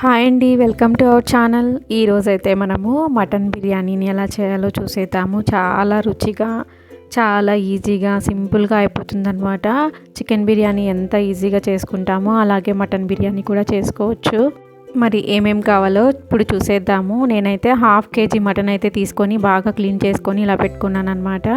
Hi అండి welcome to our channel. ఈరోజైతే మనము మటన్ బిర్యానీని ఎలా చేయాలో చూసేద్దాము. చాలా రుచిగా చాలా ఈజీగా సింపుల్గా అయిపోతుందనమాట చికెన్ బిర్యానీ ఎంత ఈజీగా చేసుకుంటామో అలాగే మటన్ బిర్యానీ కూడా చేసుకోవచ్చు. మరి ఏమేం కావాలో ఇప్పుడు చూసేద్దాము. నేనైతే హాఫ్ కేజీ మటన్ అయితే తీసుకొని బాగా క్లీన్ చేసుకొని ఇలా పెట్టుకున్నాను అనమాట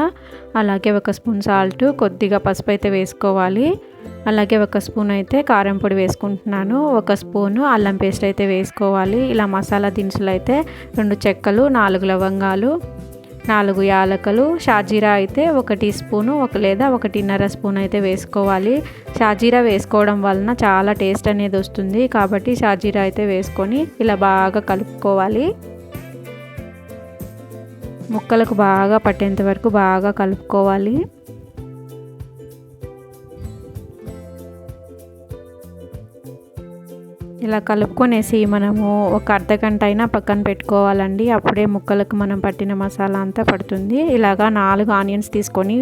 అలాగే ఒక స్పూన్ సాల్ట్ కొద్దిగా పసుపు అయితే వేసుకోవాలి. అలాగే ఒక స్పూన్ అయితే కారం పొడి వేసుకుంటున్నాను. ఒక స్పూను అల్లం పేస్ట్ అయితే వేసుకోవాలి. ఇలా మసాలా దినుసులు అయితే రెండు చెక్కలు నాలుగు లవంగాలు నాలుగు యాలకలు. షాజీరా అయితే ఒక టీ స్పూను ఒక లేదా ఒకటిన్నర స్పూన్ అయితే వేసుకోవాలి. షాజీరా వేసుకోవడం వలన చాలా టేస్ట్ అనేది వస్తుంది. కాబట్టి షాజీరా అయితే వేసుకొని ఇలా బాగా కలుపుకోవాలి. ముక్కలకు బాగా పట్టేంత వరకు బాగా కలుపుకోవాలి. ఇలా కలుపుకొనేసి మనము ఒక అర్ధ గంట అయినా పక్కన పెట్టుకోవాలండి. అప్పుడే ముక్కలకు మనం పట్టిన మసాలా అంతా పడుతుంది. ఇలాగా నాలుగు ఆనియన్స్ తీసుకొని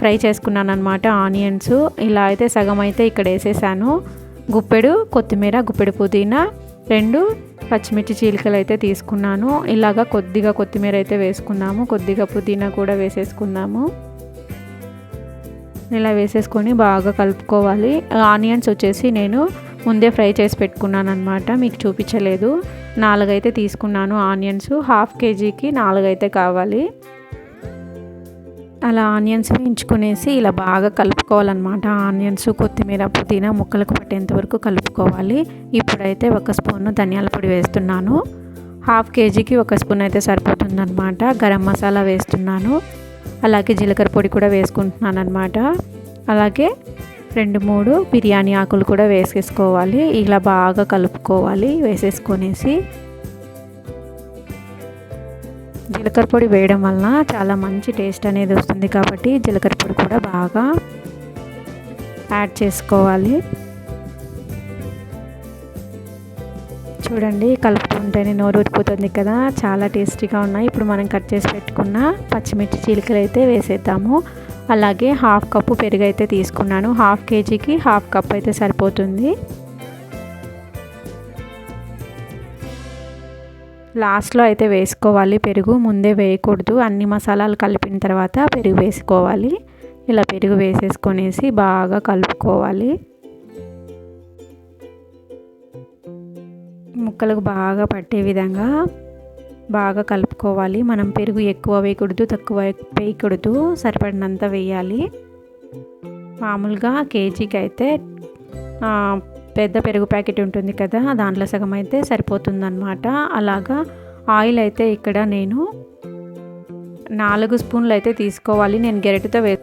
ఫ్రై చేసుకున్నాను అనమాట ఆనియన్స్. ఇలా అయితే సగం అయితే ఇక్కడ వేసేసాను. గుప్పెడు కొత్తిమీర గుప్పెడు పుదీనా రెండు పచ్చిమిర్చి చీలికలు అయితే తీసుకున్నాను. ఇలాగా కొద్దిగా కొత్తిమీర అయితే వేసుకున్నాము. కొద్దిగా పుదీనా కూడా వేసేసుకున్నాము. ఇలా వేసేసుకొని బాగా కలుపుకోవాలి. ఆనియన్స్ వచ్చేసి నేను ముందే ఫ్రై చేసి పెట్టుకున్నాను అనమాట మీకు చూపించలేదు. నాలుగైతే తీసుకున్నాను ఆనియన్స్. హాఫ్ కేజీకి నాలుగైతే కావాలి. అలా ఆనియన్స్ వేయించుకునేసి ఇలా బాగా కలుపుకోవాలన్నమాట. ఆనియన్స్ కొత్తిమీర పుదీనా ముక్కలకు పట్టేంత వరకు కలుపుకోవాలి. ఇప్పుడైతే ఒక స్పూన్ ధనియాల పొడి వేస్తున్నాను. హాఫ్ కేజీకి ఒక స్పూన్ అయితే సరిపోతుందన్నమాట. గరం మసాలా వేస్తున్నాను. అలాగే జీలకర్ర పొడి కూడా వేసుకుంటున్నాను అనమాట అలాగే రెండు మూడు బిర్యానీ ఆకులు కూడా వేసేసుకోవాలి. ఇలా బాగా కలుపుకోవాలి వేసేసుకొనేసి. జీలకర్ర పొడి వేయడం వలన చాలా మంచి టేస్ట్ అనేది వస్తుంది కాబట్టి జీలకర్ర పొడి కూడా బాగా యాడ్ చేసుకోవాలి. చూడండి కలుపుకుంటేనే నోరు ఊరిపోతుంది కదా. చాలా టేస్టీగా ఉన్నాయి. ఇప్పుడు మనం కట్ చేసి పెట్టుకున్న పచ్చిమిర్చి చీలికలు అయితే వేసేద్దాము. అలాగే హాఫ్ కప్పు పెరుగు అయితే తీసుకున్నాను. హాఫ్ కేజీకి హాఫ్ కప్ అయితే సరిపోతుంది. లాస్ట్లో అయితే వేసుకోవాలి పెరుగు. ముందే వేయకూడదు. అన్ని మసాలాలు కలిపిన తర్వాత పెరుగు వేసుకోవాలి. ఇలా పెరుగు వేసేసుకొనేసి బాగా కలుపుకోవాలి. ముక్కలకు బాగా పట్టే విధంగా బాగా కలుపుకోవాలి. మనం పెరుగు ఎక్కువ వేయకూడదు తక్కువ వేయకూడదు. సరిపడినంత వేయాలి. మామూలుగా కేజీకి అయితే పెద్ద పెరుగు ప్యాకెట్ ఉంటుంది కదా దాంట్లో సగం అయితే సరిపోతుందన్నమాట. అలాగా ఆయిల్ అయితే ఇక్కడ నేను నాలుగు స్పూన్లు అయితే తీసుకోవాలి. నేను గెరటితో వే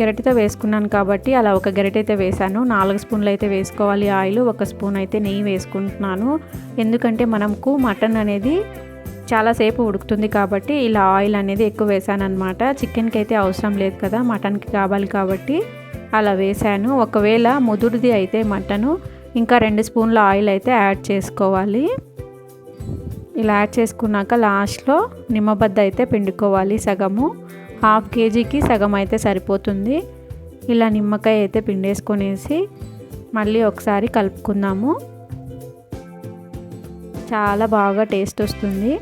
గెరటితో వేసుకున్నాను కాబట్టి అలా ఒక గెరటి అయితే వేసాను నాలుగు స్పూన్లు అయితే వేసుకోవాలి ఆయిల్ ఒక స్పూన్ అయితే నెయ్యి వేసుకుంటున్నాను. ఎందుకంటే మనకు మటన్ అనేది చాలాసేపు ఉడుకుతుంది కాబట్టి ఇలా ఆయిల్ అనేది ఎక్కువ వేసాను అనమాట చికెన్కి అయితే అవసరం లేదు కదా మటన్కి కావాలి కాబట్టి అలా వేసాను. ఒకవేళ ముదురుది అయితే మటను ఇంకా రెండు స్పూన్ల ఆయిల్ అయితే యాడ్ చేసుకోవాలి. ఇలా యాడ్ చేసుకున్నాక లాస్ట్లో నిమ్మబద్ద అయితే పిండుకోవాలి సగము. హాఫ్ కేజీకి సగం అయితే సరిపోతుంది. ఇలా నిమ్మకాయ అయితే పిండేసుకొనేసి మళ్ళీ ఒకసారి కలుపుకుందాము. చాలా బాగా టేస్ట్ వస్తుంది.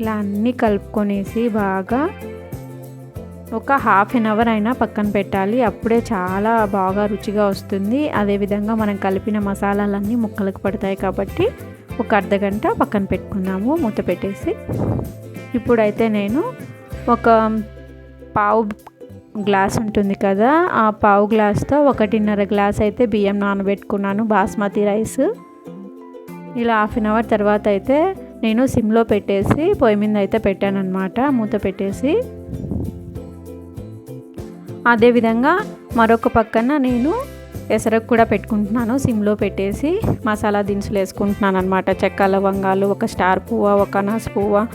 ఇలా అన్నీ కలుపుకొనేసి బాగా ఒక హాఫ్ అన్ అవర్ అయినా పక్కన పెట్టాలి. అప్పుడే చాలా బాగా రుచిగా వస్తుంది. అదేవిధంగా మనం కలిపిన మసాలాలన్నీ ముక్కలకు పడతాయి కాబట్టి ఒక అర్ధ గంట పక్కన పెట్టుకున్నాము మూత పెట్టేసి. ఇప్పుడైతే నేను ఒక పావు గ్లాస్ ఉంటుంది కదా ఆ పావు గ్లాస్తో ఒకటిన్నర గ్లాస్ అయితే బియ్యం నానబెట్టుకున్నాను బాస్మతి రైస్. ఇలా హాఫ్ అన్ అవర్ తర్వాత అయితే నేను సిమ్లో పెట్టేసి పొయ్యి మీద అయితే పెట్టాను అనమాట మూత పెట్టేసి. అదేవిధంగా మరొక పక్కన నేను ఎసరకు కూడా పెట్టుకుంటున్నాను సిమ్లో పెట్టేసి మసాలా దినుసులు వేసుకుంటున్నాను అనమాట చెక్క లవంగాలు ఒక స్టార్ పువ్వ ఒక అనాస్ పువ్వ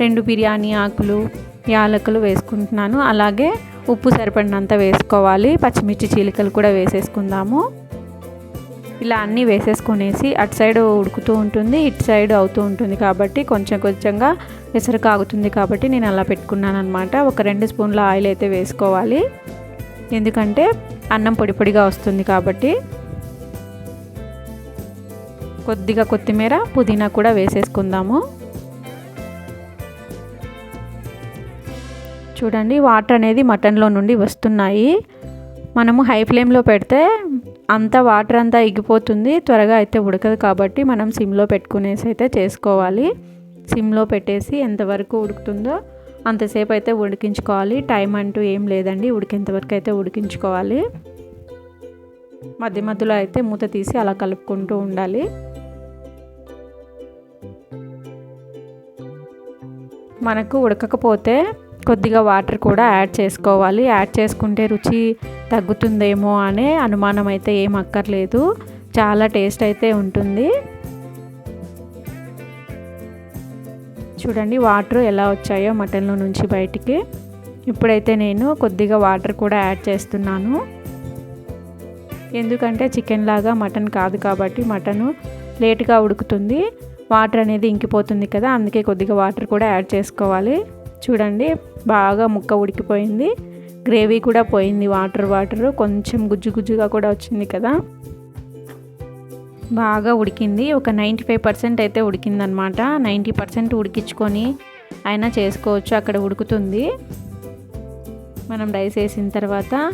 రెండు బిర్యానీ ఆకులు యాలకులు వేసుకుంటున్నాను. అలాగే ఉప్పు సరిపడినంత వేసుకోవాలి పచ్చిమిర్చి చీలికలు కూడా వేసేసుకుందాము. ఇలా అన్నీ వేసేసుకునేసి అటు సైడ్ ఉడుకుతూ ఉంటుంది ఇటు సైడ్ అవుతూ ఉంటుంది కాబట్టి కొంచెం కొంచెంగా ఎసరు కాగుతుంది కాబట్టి నేను అలా పెట్టుకున్నాను అనమాట ఒక రెండు స్పూన్ల ఆయిల్ అయితే వేసుకోవాలి. ఎందుకంటే అన్నం పొడి పొడిగా వస్తుంది కాబట్టి కొద్దిగా కొత్తిమీర పుదీనా కూడా వేసేసుకుందాము. చూడండి వాటర్ అనేది మటన్లో నుండి వస్తున్నాయి. మనము హై ఫ్లేమ్లో పెడితే అంత వాటర్ అంతా ఎగిపోతుంది త్వరగా అయితే ఉడకదు కాబట్టి మనం సిమ్లో పెట్టుకునేసి అయితే చేసుకోవాలి. సిమ్లో పెట్టేసి ఎంతవరకు ఉడుకుతుందో అంతసేపు అయితే ఉడికించుకోవాలి. టైం అంటూ ఏం లేదండి ఉడికేంతవరకు అయితే ఉడికించుకోవాలి. మధ్య మధ్యలో అయితే మూత తీసి అలా కలుపుకుంటూ ఉండాలి. మనకు ఉడకకపోతే కొద్దిగా వాటర్ కూడా యాడ్ చేసుకోవాలి. యాడ్ చేసుకుంటే రుచి తగ్గుతుందేమో అనే అనుమానం అయితే ఏం అక్కర్లేదు. చాలా టేస్ట్ అయితే ఉంటుంది. చూడండి వాటర్ ఎలా వచ్చాయో మటన్లో నుంచి బయటికి. ఇప్పుడైతే నేను కొద్దిగా వాటర్ కూడా యాడ్ చేస్తున్నాను. ఎందుకంటే చికెన్ లాగా మటన్ కాదు కాబట్టి మటను లేట్గా ఉడుకుతుంది. వాటర్ అనేది ఇంకిపోతుంది కదా అందుకే కొద్దిగా వాటర్ కూడా యాడ్ చేసుకోవాలి. చూడండి బాగా ముక్క ఉడికిపోయింది. గ్రేవీ కూడా పోయింది వాటర్ వాటర్. కొంచెం గుజ్జు గుజ్జుగా కూడా వచ్చింది కదా. బాగా ఉడికింది. ఒక నైంటీ ఫైవ్ పర్సెంట్ అయితే ఉడికిందనమాట. నైంటీ పర్సెంట్ ఉడికించుకొని అయినా చేసుకోవచ్చు అక్కడ ఉడుకుతుంది. మనం రైస్ వేసిన తర్వాత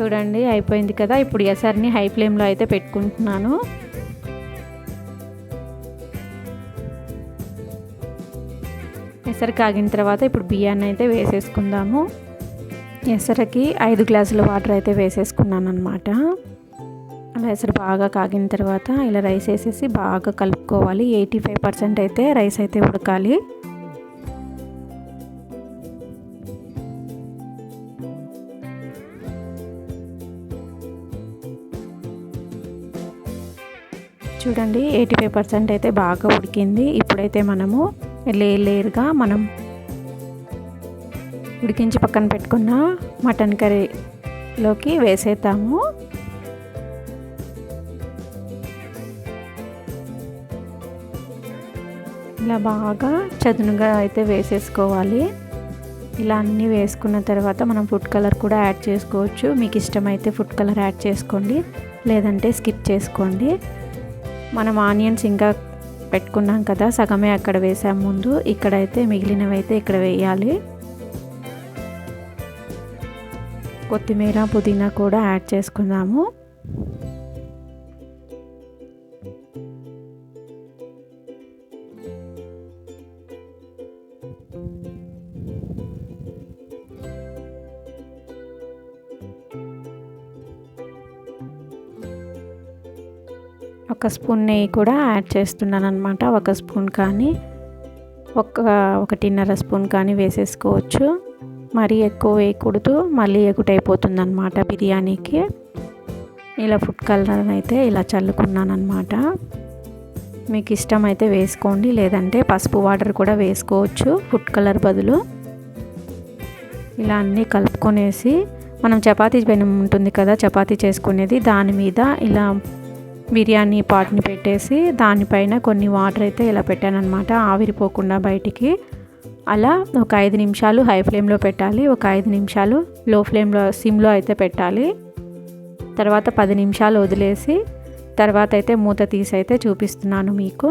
చూడండి అయిపోయింది కదా. ఇప్పుడు ఎసర్ని హై ఫ్లేమ్లో అయితే పెట్టుకుంటున్నాను. ఎసరు కాగిన తర్వాత ఇప్పుడు బియ్యాన్ని అయితే వేసేసుకుందాము. ఎసరకి ఐదు గ్లాసుల వాటర్ అయితే వేసేసుకున్నాను అనమాట అలా ఎసరు బాగా కాగిన తర్వాత ఇలా రైస్ వేసేసి బాగా కలుపుకోవాలి. ఎయిటీ ఫైవ్ పర్సెంట్ అయితే రైస్ అయితే ఉడకాలి. చూడండి ఎయిటీ ఫైవ్ పర్సెంట్ అయితే బాగా ఉడికింది. ఇప్పుడైతే మనము లేయర్ లేయర్గా మనం ఉడికించి పక్కన పెట్టుకున్న మటన్ కర్రీలోకి వేసేద్దాము. ఇలా బాగా చదునుగా అయితే వేసేసుకోవాలి. ఇలా అన్నీ వేసుకున్న తర్వాత మనం ఫుడ్ కలర్ కూడా యాడ్ చేసుకోవచ్చు. మీకు ఇష్టమైతే ఫుడ్ కలర్ యాడ్ చేసుకోండి. లేదంటే స్కిప్ చేసుకోండి. మనం ఆనియన్స్ ఇంకా పెట్టుకున్నాం కదా సగమే అక్కడ వేసాం ముందు. ఇక్కడైతే మిగిలినవి అయితే ఇక్కడ వేయాలి. కొత్తిమీర పుదీనా కూడా యాడ్ చేసుకుందాము. ఒక స్పూన్ నెయ్యి కూడా యాడ్ చేస్తున్నాను అనమాట ఒక స్పూన్ కానీ. ఒక ఒకటిన్నర స్పూన్ కానీ వేసేసుకోవచ్చు. మరీ ఎక్కువ వేయకూడదు మళ్ళీ ఎగుటైపోతుంది అనమాట బిర్యానీకి. ఇలా ఫుడ్ కలర్ అయితే ఇలా చల్లుకున్నాను అనమాట మీకు ఇష్టమైతే వేసుకోండి లేదంటే పసుపు వాటర్ కూడా వేసుకోవచ్చు ఫుడ్ కలర్ బదులు. ఇలా అన్నీ కలుపుకొనేసి మనం చపాతీ పెనం ఉంటుంది కదా చపాతీ చేసుకునేది దాని మీద ఇలా బిర్యానీ పాట్ని పెట్టేసి దానిపైన కొన్ని వాటర్ అయితే ఇలా పెట్టానమాట ఆవిరిపోకుండా బయటికి. అలా ఒక ఐదు నిమిషాలు హై ఫ్లేమ్లో పెట్టాలి. ఒక ఐదు నిమిషాలు లో ఫ్లేమ్లో సిమ్లో అయితే పెట్టాలి. తర్వాత పది నిమిషాలు వదిలేసి తర్వాత అయితే మూత తీసి అయితే చూపిస్తున్నాను మీకు.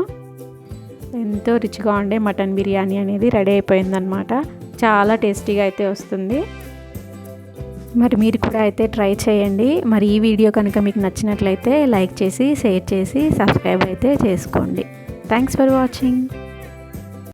ఎంతో రిచ్గా ఉండే మటన్ బిర్యానీ అనేది రెడీ అయిపోయిందనమాట చాలా టేస్టీగా అయితే వస్తుంది. మరి మీరు కూడా అయితే ట్రై చేయండి. మరి ఈ వీడియో కనుక మీకు నచ్చినట్లయితే లైక్ చేసి షేర్ చేసి సబ్స్క్రైబ్ అయితే చేసుకోండి. Thanks for watching.